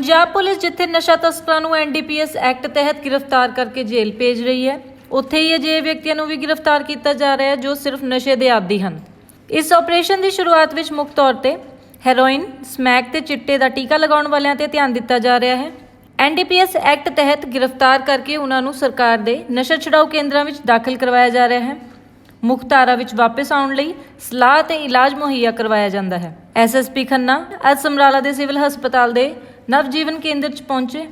Punjab police ਜਿੱਥੇ ਨਸ਼ਾ ਤਸਕਰਾਂ ਨੂੰ ਐਨਡੀਪੀਐਸ ਐਕਟ ਤਹਿਤ ਗ੍ਰਿਫਤਾਰ ਕਰਕੇ ਜੇਲ੍ਹ ਭੇਜ ਰਹੀ ਹੈ, ਉੱਥੇ ਹੀ ਅਜਿਹੇ ਵਿਅਕਤੀਆਂ ਨੂੰ ਵੀ ਗ੍ਰਿਫਤਾਰ ਕੀਤਾ ਜਾ ਰਿਹਾ ਹੈ, ਜੋ ਸਿਰਫ ਨਸ਼ੇ ਦੇ ਆਦੀ ਹਨ। ਇਸ ਆਪਰੇਸ਼ਨ ਦੀ ਸ਼ੁਰੂਆਤ ਵਿੱਚ ਮੁੱਖ ਤੌਰ ਤੇ ਹੈਰੋਇਨ, ਸਮੈਕ ਤੇ ਚਿੱਟੇ ਦਾ ਟੀਕਾ ਲਗਾਉਣ ਵਾਲਿਆਂ ਤੇ ਧਿਆਨ ਦਿੱਤਾ ਜਾ ਰਿਹਾ ਹੈ। ਐਨਡੀਪੀਐਸ ਐਕਟ ਤਹਿਤ ਗ੍ਰਿਫਤਾਰ ਕਰਕੇ ਉਹਨਾਂ ਨੂੰ ਸਰਕਾਰ ਦੇ ਨਸ਼ਾ ਛੁਡਾਊ ਕੇਂਦਰਾਂ ਵਿੱਚ ਦਾਖਲ ਕਰਵਾਇਆ ਜਾ ਰਿਹਾ ਹੈ। ਮੁੱਖ ਧਾਰਾ ਵਿੱਚ ਵਾਪਸ ਆਉਣ ਲਈ ਸਲਾਹ ਤੇ ਇਲਾਜ ਮੁਹੱਈਆ ਕਰਵਾਇਆ ਜਾਂਦਾ ਹੈ। ਐਸਐਸਪੀ ਖੰਨਾ ਅੱਜ ਸਮਰਾਲਾ ਦੇ ਸਿਵਲ ਹਸਪਤਾਲ ਦੇ ਨਵਜੀਵਨ ਕੇਂਦਰ 'ਚ ਪਹੁੰਚੇ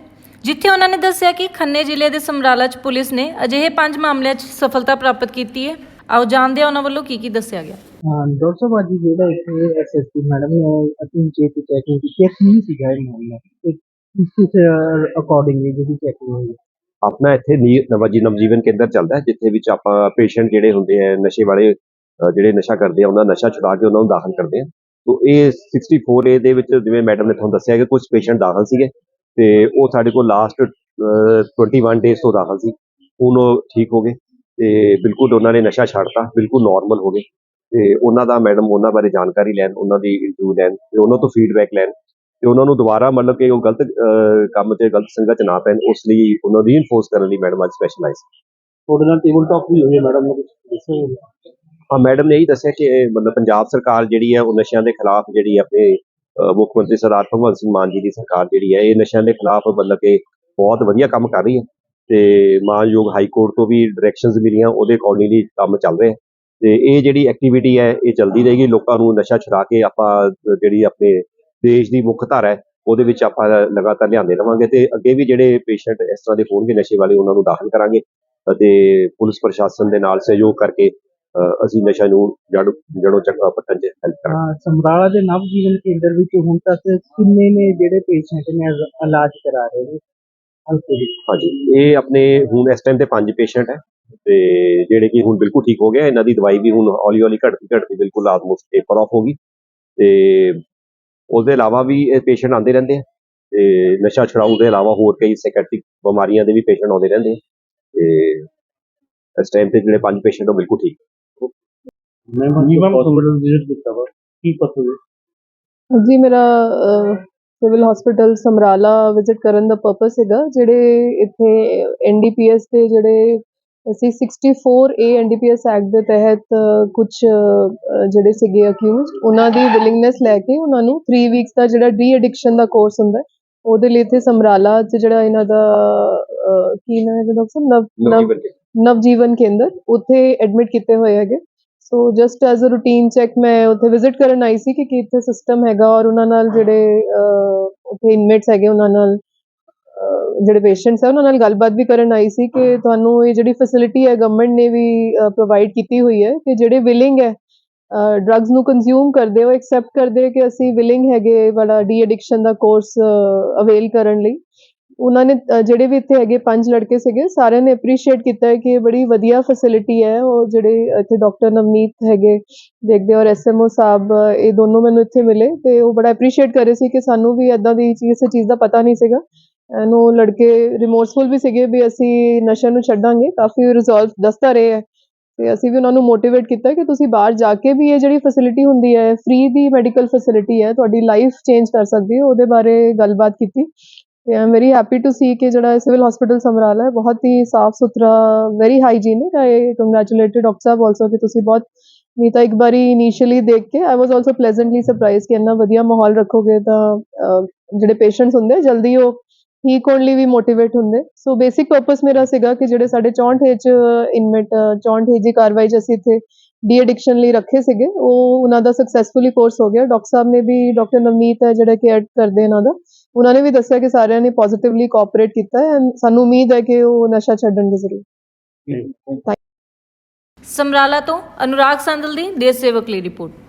ਜਿੱਥੇ ਉਹਨਾਂ ਨੇ ਦੱਸਿਆ ਕਿ ਖੰਨੇ ਜ਼ਿਲ੍ਹੇ ਦੇ ਸਮਰਾਲਾ 'ਚ ਪੁਲਿਸ ਨੇ ਅਜਿਹੇ ਪੰਜ ਮਾਮਲਿਆਂ 'ਚ ਸਫਲਤਾ ਪ੍ਰਾਪਤ ਕੀਤੀ ਹੈ। ਆਓ ਜਾਣਦੇ ਹਾਂ ਉਹਨਾਂ ਵੱਲੋਂ ਕੀ ਕੀ ਦੱਸਿਆ ਗਿਆ। ਹਾਂ ਡਾਕਟਰ ਸਾਹਿਬ ਅੱਜ ਜਿਹੜਾ ਇੱਥੇ ਐਸਐਸਪੀ ਮੈਡਮ ਨੇ ਅਸੀਂ ਚੇਕ ਚੈਕਿੰਗ ਕੀਤੀ ਹੈ ਕੀ ਸੀਗਾ ਇਹ ਮਾਮਲਾ? ਕਿਸ ਅਕੋਰਡਿੰਗਲੀ ਜਿਹੜੀ ਚੈਕਿੰਗ ਹੋਈ ਆਪਣਾ ਇੱਥੇ ਨੀ- ਨਵਾਜੀ ਨਵਜੀਵਨ ਕੇਂਦਰ ਚੱਲਦਾ ਹੈ ਜਿੱਥੇ ਵਿੱਚ ਆਪਾਂ ਪੇਸ਼ੈਂਟ ਜਿਹੜੇ ਹੁੰਦੇ ਆ ਨਸ਼ੇ ਵਾਲੇ ਜਿਹੜੇ ਨਸ਼ਾ ਕਰਦੇ ਆ ਉਹਨਾਂ ਦਾ ਨਸ਼ਾ ਛੁਡਾ ਕੇ ਉਹਨਾਂ ਨੂੰ ਦਾਖਲ ਕਰਦੇ ਆ। ਤੋਂ ਇਹ 64 ਦੇ ਵਿੱਚ ਜਿਵੇਂ ਮੈਡਮ ਨੇ ਤੁਹਾਨੂੰ ਦੱਸਿਆ ਕਿ ਕੁਝ ਪੇਸ਼ੈਂਟ ਦਾਖਲ ਸੀਗੇ ਤੇ ਉਹ ਸਾਡੇ ਕੋਲ ਲਾਸਟ 21 ਡੇਜ਼ ਤੋਂ ਦਾਖਲ ਸੀ। ਹੁਣ ਉਹ ਠੀਕ ਹੋ ਗਏ ਤੇ ਬਿਲਕੁਲ ਉਹਨਾਂ ਨੇ ਨਸ਼ਾ ਛੱਡਤਾ, ਬਿਲਕੁਲ ਨਾਰਮਲ ਹੋ ਗਏ ਤੇ ਉਹਨਾਂ ਦਾ ਮੈਡਮ ਉਹਨਾਂ ਬਾਰੇ ਜਾਣਕਾਰੀ ਲੈਣ, ਉਹਨਾਂ ਦੀ ਇੰਟਰਵਿਊ ਲੈਣ ਤੇ ਉਹਨਾਂ ਤੋਂ ਫੀਡਬੈਕ ਲੈਣ ਤੇ ਉਹਨਾਂ ਨੂੰ ਦੁਬਾਰਾ ਮਤਲਬ ਕਿ ਉਹ ਗਲਤ ਕੰਮ ਤੇ ਗਲਤ ਸੰਗਤ ਚ ਨਾ ਪੈਣ, ਉਸ ਲਈ ਉਹਨਾਂ ਦੀ ਇਨਫੋਰਸ ਕਰਨ ਲਈ ਮੈਡਮ ਅੱਜ ਸਪੈਸ਼ਲ ਤੁਹਾਡੇ ਨਾਲ ਟੇਬਲ ਟਾਕ ਵੀ ਹੋਈ ਹੈ ਮੈਡਮ ਨੇ ਕੁਝ ਦੱਸਿਆ ਹਾਂ ਮੈਡਮ ਨੇ ਇਹੀ ਦੱਸਿਆ ਕਿ ਮਤਲਬ ਪੰਜਾਬ ਸਰਕਾਰ ਜਿਹੜੀ ਹੈ, ਉਹ ਨਸ਼ਿਆਂ ਦੇ ਖਿਲਾਫ ਜਿਹੜੀ ਆਪਣੇ ਮੁੱਖ ਮੰਤਰੀ ਸਰਦਾਰ ਭਗਵੰਤ ਸਿੰਘ ਮਾਨ ਜੀ ਦੀ ਸਰਕਾਰ ਜਿਹੜੀ ਹੈ, ਇਹ ਨਸ਼ਿਆਂ ਦੇ ਖਿਲਾਫ ਮਤਲਬ ਕਿ ਬਹੁਤ ਵਧੀਆ ਕੰਮ ਕਰ ਰਹੀ ਹੈ ਤੇ ਮਾਨਯੋਗ ਹਾਈ ਕੋਰਟ ਤੋਂ ਵੀ ਡਾਇਰੈਕਸ਼ਨਸ ਮਿਲੀਆਂ ਉਹਦੇ ਅਕੋਰਡਿੰਗਲੀ ਕੰਮ ਚੱਲ ਰਿਹਾ ਹੈ ਤੇ ਇਹ ਜਿਹੜੀ ਐਕਟੀਵਿਟੀ ਹੈ, ਇਹ ਚੱਲਦੀ ਰਹੇਗੀ, ਲੋਕਾਂ ਨੂੰ ਨਸ਼ਾ ਛੁਡਾ ਕੇ ਆਪਾਂ ਜਿਹੜੀ ਆਪਣੇ ਦੇਸ਼ ਦੀ ਮੁੱਖ ਧਾਰਾ ਹੈ, ਉਹਦੇ ਵਿੱਚ ਆਪਾਂ ਲਗਾਤਾਰ ਲਿਆਂਦੇ ਰਵਾਂਗੇ ਤੇ ਅੱਗੇ ਵੀ ਜਿਹੜੇ ਪੇਸ਼ੈਂਟ ਇਸ ਤਰ੍ਹਾਂ ਦੇ ਹੋਣਗੇ ਨਸ਼ੇ ਵਾਲੇ, ਉਹਨਾਂ ਨੂੰ ਦਾਖਲ ਕਰਾਂਗੇ ਅਤੇ ਪੁਲਿਸ ਪ੍ਰਸ਼ਾਸਨ ਦੇ ਨਾਲ ਸਹਿਯੋਗ ਕਰਕੇ ਅਸੀਂ ਨਸ਼ਾ ਨੂੰ ਜੜ ਜੜੋਂ ਚੱਕ ਪੱਟਣ 'ਚ ਹੈਲਪ ਕਰਾਂਗੇ। ਹਾਂ ਸਮਰਾਲਾ ਦੇ ਨਵ ਜੀਵਨ ਕੇਂਦਰ ਵਿੱਚ ਹੁਣ ਤੱਕ ਕਿੰਨੇ ਨੇ ਜਿਹੜੇ ਪੇਸ਼ੈਂਟ ਨੇ ਇਲਾ- ਇਲਾਜ ਕਰਾ ਰਹੇ ਨੇ? ਹਲਕੇ ਵਿੱਚ। ਹਾਂਜੀ ਇਹ ਆਪਣੇ ਹੁਣ ਇਸ ਟਾਈਮ ਤੇ ਪੰਜ ਪੇਸ਼ੈਂਟ ਹੈ ਤੇ ਜਿਹੜੇ ਕਿ ਹੁਣ ਬਿਲਕੁਲ ਠੀਕ ਹੋ ਗਏ ਇਹਨਾਂ ਦੀ ਦਵਾਈ ਵੀ ਹੁਣ ਹੌਲੀ ਹੌਲੀ ਘਟਦੀ ਘਟਦੀ ਬਿਲਕੁਲ ਆਲਮੋਸਟ ਟੇਪਰ ਆਫ ਹੋ ਗਈ ਤੇ ਉਹਦੇ ਇਲਾਵਾ ਵੀ ਇਹ ਪੇਸ਼ੈਂਟ ਆਉਂਦੇ ਰਹਿੰਦੇ ਆ ਤੇ ਨਸ਼ਾ ਛੁਡਾਊ ਦੇ ਇਲਾਵਾ ਹੋਰ ਕਈ ਸਾਈਕੈਟ੍ਰਿਕ ਬਿਮਾਰੀਆਂ ਦੇ ਵੀ ਪੇਸ਼ੈਂਟ ਆਉਂਦੇ ਰਹਿੰਦੇ ਤੇ ਇਸ ਟਾਈਮ ਤੇ ਜਿਹੜੇ ਪੰਜ ਪੇਸ਼ੈਂਟ ਉਹ ਬਿਲਕੁਲ ਠੀਕ ਮੈਂ ਜੀ ਮੈਂ ਹਸਪੀਟਲ ਵਿਜ਼ਿਟ ਕੀਤਾ ਵਾ? ਕੀ ਪਤਾ ਹੋਵੇ ਜੀ ਮੇਰਾ ਸਿਵਲ ਹਸਪੀਟਲ ਸਮਰਾਲਾ ਵਿਜ਼ਿਟ ਕਰਨ ਦਾ ਪਰਪਸ ਹੈਗਾ ਜਿਹੜੇ ਇੱਥੇ ਐਨਡੀਪੀਐਸ ਦੇ ਜਿਹੜੇ ਅਸੀਂ 64 ਏ ਐਨਡੀਪੀਐਸ ਐਕਟ ਦੇ ਤਹਿਤ ਕੁਝ ਜਿਹੜੇ ਸੀਗੇ ਅਕਿਊਜ਼ਡ ਉਹਨਾਂ ਦੀ ਵਿਲਿੰਗਨੈਸ ਲੈ ਕੇ ਉਹਨਾਂ ਨੂੰ 3 ਵੀਕਸ ਦਾ ਜਿਹੜਾ ਡੀ ਐਡਿਕਸ਼ਨ ਦਾ ਕੋਰਸ ਹੁੰਦਾ ਉਹਦੇ ਲਈ ਇੱਥੇ ਸਮਰਾਲਾ 'ਚ ਜਿਹੜਾ ਇਹਨਾਂ ਦਾ ਕੀ ਨਾਮ ਹੈ ਡਾਕਟਰ ਨਵ ਨਵ ਨਵਜੀਵਨ ਕੇਂਦਰ ਉੱਥੇ ਐਡਮਿਟ ਕੀਤੇ ਹੋਏ ਹੈਗੇ। So just as a routine check ਮੈਂ ਉੱਥੇ ਵਿਜ਼ਿਟ ਕਰਨ ਆਈ ਸੀ ਕਿ ਕੀ ਇੱਥੇ ਸਿਸਟਮ ਹੈਗਾ ਔਰ ਉਹਨਾਂ ਨਾਲ ਜਿਹੜੇ ਉੱਥੇ ਇਨਮੇਟਸ ਹੈਗੇ ਉਹਨਾਂ ਨਾਲ ਜਿਹੜੇ ਪੇਸ਼ੈਂਟਸ ਹੈ ਉਹਨਾਂ ਨਾਲ ਗੱਲਬਾਤ ਵੀ ਕਰਨ ਆਈ ਸੀ ਕਿ ਤੁਹਾਨੂੰ ਇਹ ਜਿਹੜੀ ਫੈਸਿਲਿਟੀ ਹੈ ਗਵਰਨਮੈਂਟ ਨੇ ਵੀ ਪ੍ਰੋਵਾਈਡ ਕੀਤੀ ਹੋਈ ਹੈ ਕਿ ਜਿਹੜੇ ਵਿਲਿੰਗ ਹੈ ਡਰੱਗਸ ਨੂੰ ਕੰਜ਼ਿਊਮ ਕਰਦੇ ਹੋ ਐਕਸੈਪਟ ਕਰਦੇ ਕਿ ਅਸੀਂ ਵਿਲਿੰਗ ਹੈਗੇ ਵਾਲਾ ਡੀ ਐਡਿਕਸ਼ਨ ਦਾ ਕੋਰਸ ਅਵੇਲ ਕਰਨ ਲਈ ਉਹਨਾਂ ਨੇ ਜਿਹੜੇ ਵੀ ਇੱਥੇ ਹੈਗੇ ਪੰਜ ਲੜਕੇ ਸੀਗੇ, ਸਾਰਿਆਂ ਨੇ ਐਪਰੀਸ਼ੀਏਟ ਕੀਤਾ ਕਿ ਇਹ ਬੜੀ ਵਧੀਆ ਫੈਸਿਲਿਟੀ ਹੈ ਉਹ ਜਿਹੜੇ ਇੱਥੇ ਡਾਕਟਰ ਨਵਨੀਤ ਹੈਗੇ ਦੇਖਦੇ ਔਰ ਐਸਐਮਓ ਸਾਹਿਬ ਇਹ ਦੋਨੋਂ ਮੈਨੂੰ ਇੱਥੇ ਮਿਲੇ ਤੇ ਉਹ ਬੜਾ ਐਪਰੀਸ਼ੀਏਟ ਕਰ ਰਹੇ ਸੀ ਕਿ ਸਾਨੂੰ ਵੀ ਇਦਾਂ ਦੀ ਚੀਜ਼, ਇਸ ਚੀਜ਼ ਦਾ ਪਤਾ ਨਹੀਂ ਸੀਗਾ। ਐਨ ਲੜਕੇ ਰਿਮੋਰਸਫੁਲ ਵੀ ਸੀਗੇ ਵੀ ਅਸੀਂ ਨਸ਼ਾ ਨੂੰ ਛੱਡਾਂਗੇ, ਕਾਫੀ ਰਿਜ਼ੋਲਵ ਦੱਸਦਾ ਰਹੇ ਹੈ ਤੇ ਅਸੀਂ ਵੀ ਉਹਨਾਂ ਨੂੰ ਮੋਟੀਵੇਟ ਕੀਤਾ ਕਿ ਤੁਸੀਂ ਬਾਹਰ ਜਾ ਕੇ ਵੀ ਇਹ ਜਿਹੜੀ ਫੈਸਿਲਿਟੀ ਹੁੰਦੀ ਹੈ ਫ੍ਰੀ ਦੀ ਮੈਡੀਕਲ ਫੈਸਿਲਿਟੀ ਹੈ, ਤੁਹਾਡੀ ਲਾਈਫ ਚੇਂਜ ਕਰ ਸਕਦੀ ਹੈ, ਉਹਦੇ ਬਾਰੇ ਗੱਲਬਾਤ ਕੀਤੀ। ਤੇ I am very happy to see ਕਿ ਜਿਹੜਾ ਸਿਵਲ ਹਸਪੀਟਲ ਸਮਰਾਲਾ ਹੈ, ਬਹੁਤ ਹੀ ਸਾਫ਼ ਸੁਥਰਾ very hygienic I congratulated doctor Sahib also ਕਿ ਤੁਸੀਂ ਬਹੁਤ ਨਹੀਂ ਤਾਂ ਇੱਕ ਵਾਰੀ ਇਨੀਸ਼ੀਅਲੀ ਦੇਖ ਕੇ ਆਈ ਵਾਸ ਆਲਸੋ ਪਲੇਜ਼ੈਂਟਲੀ ਸਰਪ੍ਰਾਈਜ਼ ਕਿ ਇੰਨਾ ਵਧੀਆ ਮਾਹੌਲ ਰੱਖੋਗੇ ਤਾਂ ਜਿਹੜੇ ਪੇਸ਼ੈਂਟਸ ਹੁੰਦੇ ਜਲਦੀ ਉਹ ਠੀਕ ਹੋਣ ਲਈ ਵੀ ਮੋਟੀਵੇਟ ਹੁੰਦੇ। ਸੋ ਬੇਸਿਕ ਪਰਪਸ ਮੇਰਾ ਸੀਗਾ ਕਿ ਜਿਹੜੇ ਸਾਡੇ 64 ਏਜ ਇਨਮੇਟ 64 ਏਜ ਦੀ ਕਾਰਵਾਈ 'ਚ ਅਸੀਂ ਇੱਥੇ ਡੀ ਐਡਿਕਸ਼ਨ ਲਈ ਰੱਖੇ ਸੀਗੇ। ਉਹ ਉਹਨਾਂ ਦਾ ਸਕਸੈਸਫੁਲੀ ਕੋਰਸ ਹੋ ਗਿਆ। ਡਾਕਟਰ ਸਾਹਿਬ ਨੇ ਵੀ ਡਾਕਟਰ ਨਵਨੀਤ ਹੈ, ਜਿਹੜਾ ਕੇਅਰ ਕਰਦੇ ਇਹਨਾਂ ਦਾ। ਉਹਨਾਂ ਨੇ ਵੀ ਦੱਸਿਆ ਕਿ ਸਾਰਿਆਂ ਨੇ ਪੋਜ਼ਿਟਿਵਲੀ ਕੋਆਪਰੇਟ ਕੀਤਾ ਹੈ ਸਾਨੂੰ ਉਮੀਦ ਹੈ ਕਿ ਉਹ ਨਸ਼ਾ ਛੱਡਣਗੇ ਜ਼ਰੂਰ ਸਮਰਾਲਾ ਤੋਂ ਅਨੁਰਾਗ ਸੰਦਲ ਦੀ ਦੇਸ਼ ਸੇਵਕ ਲਈ ਰਿਪੋਰਟ।